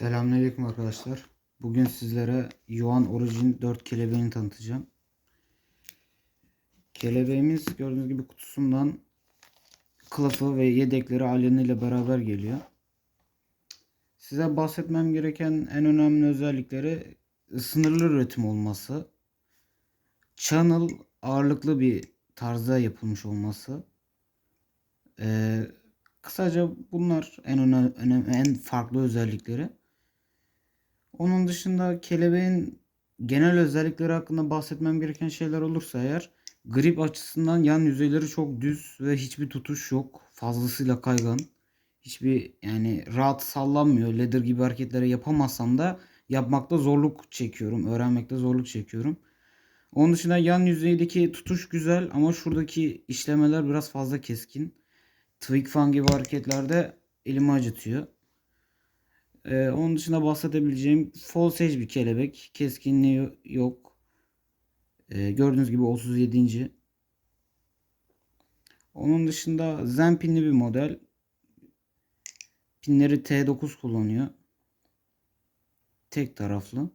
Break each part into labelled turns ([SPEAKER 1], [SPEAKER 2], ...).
[SPEAKER 1] Selamünaleyküm arkadaşlar. Bugün sizlere Yuan Origin 4 kelebeğini tanıtacağım. Kelebeğimiz gördüğünüz gibi kutusundan kılıfı ve yedekleri aleni ile beraber geliyor. Size bahsetmem gereken en önemli özellikleri sınırlı üretim olması. Channel ağırlıklı bir tarzda yapılmış olması. Ee, kısaca bunlar en önemli, en farklı özellikleri. Onun dışında kelebeğin genel özellikleri hakkında bahsetmem gereken şeyler olursa eğer grip açısından yan yüzeyleri çok düz ve hiçbir tutuş yok. Fazlasıyla kaygan. Hiçbir yani rahat sallanmıyor. Leather gibi hareketleri yapamazsam da yapmakta zorluk çekiyorum. Öğrenmekte zorluk çekiyorum. Onun dışında yan yüzeydeki tutuş güzel ama şuradaki işlemeler biraz fazla keskin. Twig fan gibi hareketlerde elimi acıtıyor. Ee, onun dışında bahsedebileceğim full sage bir kelebek. Keskinliği yok. Ee, gördüğünüz gibi 37. Onun dışında zen pinli bir model. Pinleri T9 kullanıyor. Tek taraflı.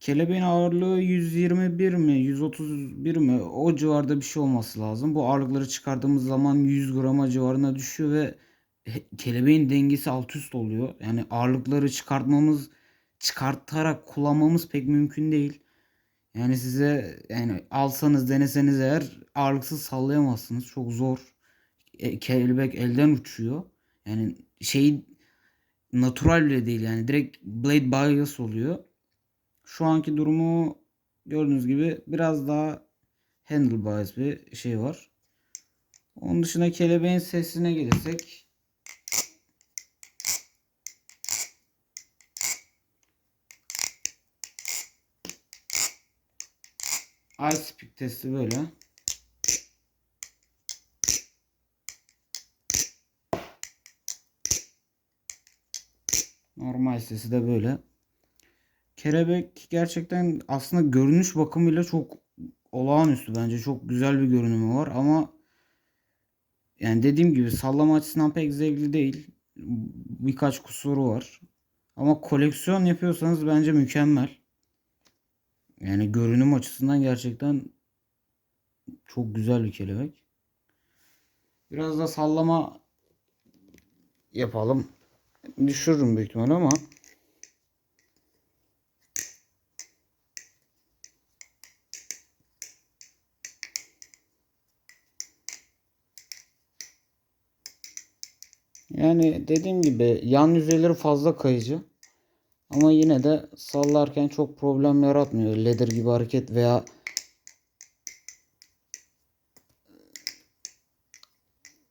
[SPEAKER 1] Kelebeğin ağırlığı 121 mi 131 mi o civarda bir şey olması lazım. Bu ağırlıkları çıkardığımız zaman 100 grama civarına düşüyor ve kelebeğin dengesi alt üst oluyor. Yani ağırlıkları çıkartmamız çıkartarak kullanmamız pek mümkün değil. Yani size yani alsanız deneseniz eğer ağırlıksız sallayamazsınız. Çok zor. E, kelebek elden uçuyor. Yani şey natural bile değil yani direkt blade bias oluyor. Şu anki durumu gördüğünüz gibi biraz daha handle bias bir şey var. Onun dışında kelebeğin sesine gelirsek Ice Speak testi böyle. Normal sesi de böyle. Kelebek gerçekten aslında görünüş bakımıyla çok olağanüstü bence. Çok güzel bir görünümü var ama yani dediğim gibi sallama açısından pek zevkli değil. Birkaç kusuru var. Ama koleksiyon yapıyorsanız bence mükemmel. Yani görünüm açısından gerçekten çok güzel bir kelebek. Biraz da sallama yapalım. Düşürürüm büyük ihtimal ama Yani dediğim gibi yan yüzeyleri fazla kayıcı. Ama yine de sallarken çok problem yaratmıyor. Leather gibi hareket veya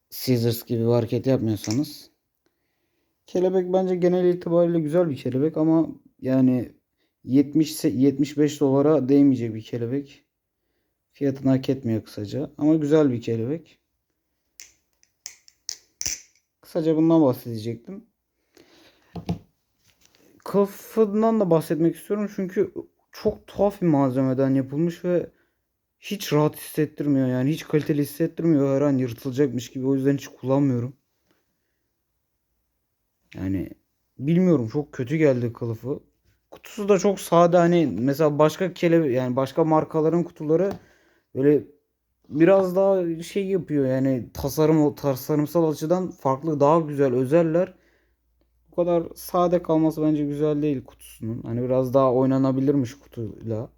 [SPEAKER 1] scissors gibi bir hareket yapmıyorsanız. Kelebek bence genel itibariyle güzel bir kelebek ama yani 70 75 dolara değmeyecek bir kelebek. Fiyatını hak etmiyor kısaca ama güzel bir kelebek. Kısaca bundan bahsedecektim. Kılıfından da bahsetmek istiyorum çünkü çok tuhaf bir malzemeden yapılmış ve hiç rahat hissettirmiyor yani hiç kaliteli hissettirmiyor her an yırtılacakmış gibi o yüzden hiç kullanmıyorum. Yani bilmiyorum çok kötü geldi kılıfı. Kutusu da çok sade hani mesela başka kelebe yani başka markaların kutuları böyle biraz daha şey yapıyor yani tasarım tasarımsal açıdan farklı daha güzel özeller. Kadar sade kalması bence güzel değil kutusunun. Hani biraz daha oynanabilirmiş kutuyla.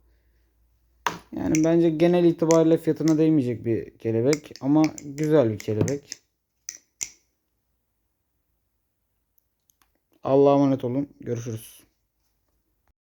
[SPEAKER 1] Yani bence genel itibariyle fiyatına değmeyecek bir kelebek ama güzel bir kelebek. Allah'a emanet olun. Görüşürüz.